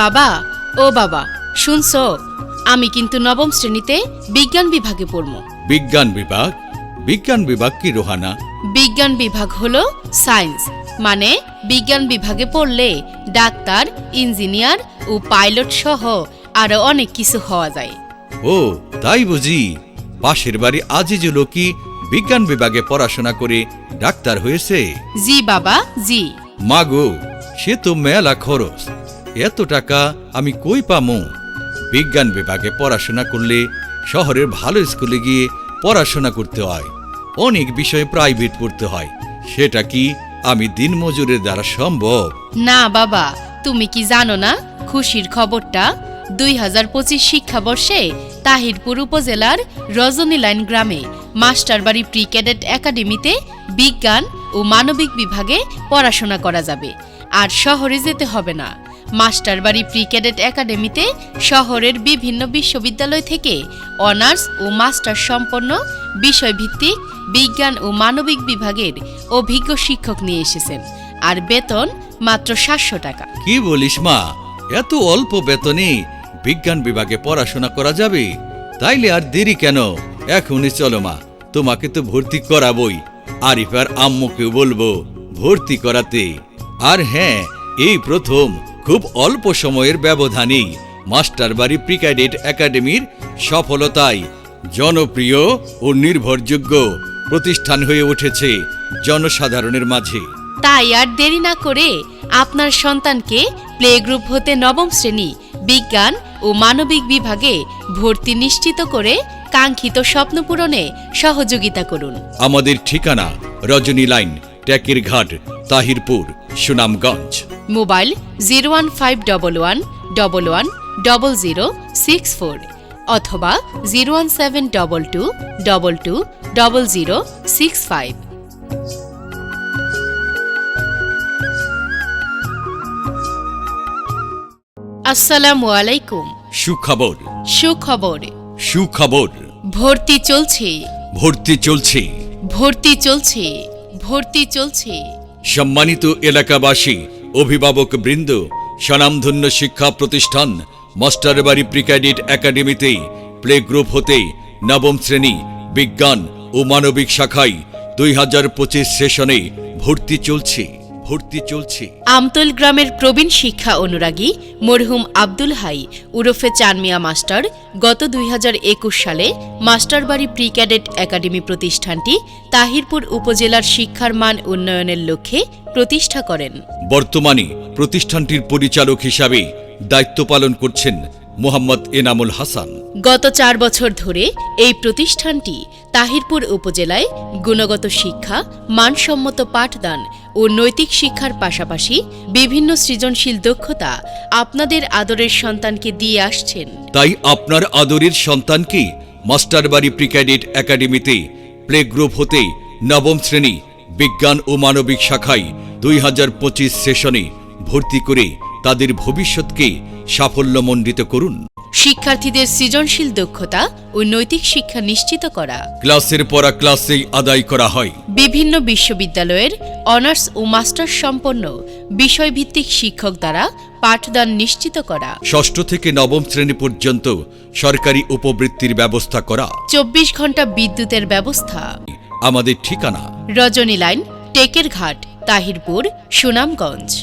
বাবা ও বাবা শুনছো? আমি কিন্তু নবম শ্রেণীতে বিজ্ঞান বিভাগে পড়ব। বিজ্ঞান বিভাগ? বিজ্ঞান বিভাগ কি রোহানা? বিজ্ঞান বিভাগ হলো সায়েন্স মানে বিজ্ঞান বিভাগে পড়লে ডাক্তার ইঞ্জিনিয়ার ও পাইলট সহ আরও অনেক কিছু হওয়া যায়। ও তাই বুঝি। পাশের বাড়ি আজিজুল কি বিজ্ঞান বিভাগে পড়াশোনা করে ডাক্তার হয়েছে? জি বাবা জি। মাগো সে তো মেলা খরচ। এত টাকা আমি কই পামু? বিজ্ঞান বিভাগে পড়াশোনা করলে শহরের ভালো স্কুলে গিয়ে পড়াশোনা করতে হয়। অনেক বিষয়ে প্রাইভেট পড়তে হয়। সেটা কি আমি দিনমজুরের দ্বারা সম্ভব? না বাবা, তুমি কি জানো না খুশির খবরটা? দুই হাজার পঁচিশ শিক্ষাবর্ষে তাহিরপুর উপজেলার রজনী লাইন গ্রামে মাস্টারবাড়ি প্রি ক্যাডেট একাডেমিতে বিজ্ঞান ও মানবিক বিভাগে পড়াশোনা করা যাবে। আর শহরে যেতে হবে না। মাস্টারবাড়ি প্রি ক্যাডেট একাডেমিতে শহরের বিভিন্ন বিশ্ববিদ্যালয় থেকে অনার্স ও মাস্টার সম্পন্ন বিষয়ভিত্তিক বিজ্ঞান ও মানবিক বিভাগের অভিজ্ঞ শিক্ষক নিয়ে এসেছেন। আর বেতন মাত্র সাতশো টাকা। কি বলিস মা? এত অল্প বেতনে বিজ্ঞান বিভাগে পড়াশোনা করা যাবে? তাইলে আর দেরি কেন? এখনই চলো মা, তোমাকে তো ভর্তি করাবই। আরিফার আম্মুকেও বলব, ভর্তি করাতে। আর হ্যাঁ এই প্রথম খুব অল্প সময়ের ব্যবধানেই মাস্টারবাড়ি প্রিক্যাডেট একাডেমির সফলতায় জনপ্রিয় ও নির্ভরযোগ্য প্রতিষ্ঠান হয়ে উঠেছে জনসাধারণের মাঝে। তাই আর দেরি না করে আপনার সন্তানকে প্লে গ্রুপ হতে নবম শ্রেণি বিজ্ঞান ও মানবিক বিভাগে ভর্তি নিশ্চিত করে কাঙ্ক্ষিত স্বপ্ন পূরণে সহযোগিতা করুন। আমাদের ঠিকানা রজনী লাইন ট্যাকের ঘাট Tahirpur Sunamganj. Mobile zero one five double one double one double zero six four অথবা zero one seven double two double two double zero six five. আসসালামু আলাইকুম সুখবর। সুখবর। সুখবর। ভর্তি চলছে। ভর্তি চলছে। ভর্তি চলছে। ভর্তি চলছে। সম্মানিত এলাকাবাসী অভিভাবক বৃন্দ, স্বনামধন্য শিক্ষা প্রতিষ্ঠান, মাস্টারবাড়ি প্রিক্যাডেট একাডেমিতে প্লে গ্রুপ হতে নবম শ্রেণি, বিজ্ঞান ও মানবিক শাখায় দুই হাজার পঁচিশ সেশনে ভর্তি চলছে। ভর্তি চলছে। আমতল গ্রামের প্রবীণ শিক্ষা অনুরাগী মরহুম আব্দুল হাই উরফে চানমিয়া মাস্টার গত দুই সালে মাস্টারবাড়ি প্রি ক্যাডেট একাডেমি প্রতিষ্ঠানটি তাহিরপুর উপজেলার শিক্ষার মান উন্নয়নের লক্ষ্যে প্রতিষ্ঠা করেন। বর্তমানে প্রতিষ্ঠানটির পরিচালক হিসাবে দায়িত্ব পালন করছেন মোহাম্মদ এনামুল হাসান। গত চার বছর ধরে এই প্রতিষ্ঠানটি তাহিরপুর উপজেলায় গুণগত শিক্ষা মানসম্মত পাঠদান ও নৈতিক শিক্ষার পাশাপাশি বিভিন্ন সৃজনশীল দক্ষতা আপনাদের আদরের সন্তানকে দিয়ে আসছেন। তাই আপনার আদরের সন্তানকে মাস্টারবাড়ি প্রিক্যাডেট একাডেমিতে প্লে গ্রুপ হতে নবম শ্রেণি বিজ্ঞান ও মানবিক শাখায় দুই হাজার পঁচিশ সেশনে ভর্তি করে তাদের ভবিষ্যৎকে সাফল্যমণ্ডিত করুন। শিক্ষার্থীদের সৃজনশীল দক্ষতা ও নৈতিক শিক্ষা নিশ্চিত করা। ক্লাসের পড়া ক্লাসেই আদায় করা হয়। বিভিন্ন বিশ্ববিদ্যালয়ের অনার্স ও মাস্টার্স সম্পন্ন বিষয়ভিত্তিক শিক্ষক দ্বারা পাঠদান নিশ্চিত করা। ষষ্ঠ থেকে নবম শ্রেণি পর্যন্ত সরকারি উপবৃত্তির ব্যবস্থা করা। চব্বিশ ঘণ্টা বিদ্যুতের ব্যবস্থা। আমাদের ঠিকানা। রজনী লাইন টেকের ঘাট তাহিরপুর সুনামগঞ্জ।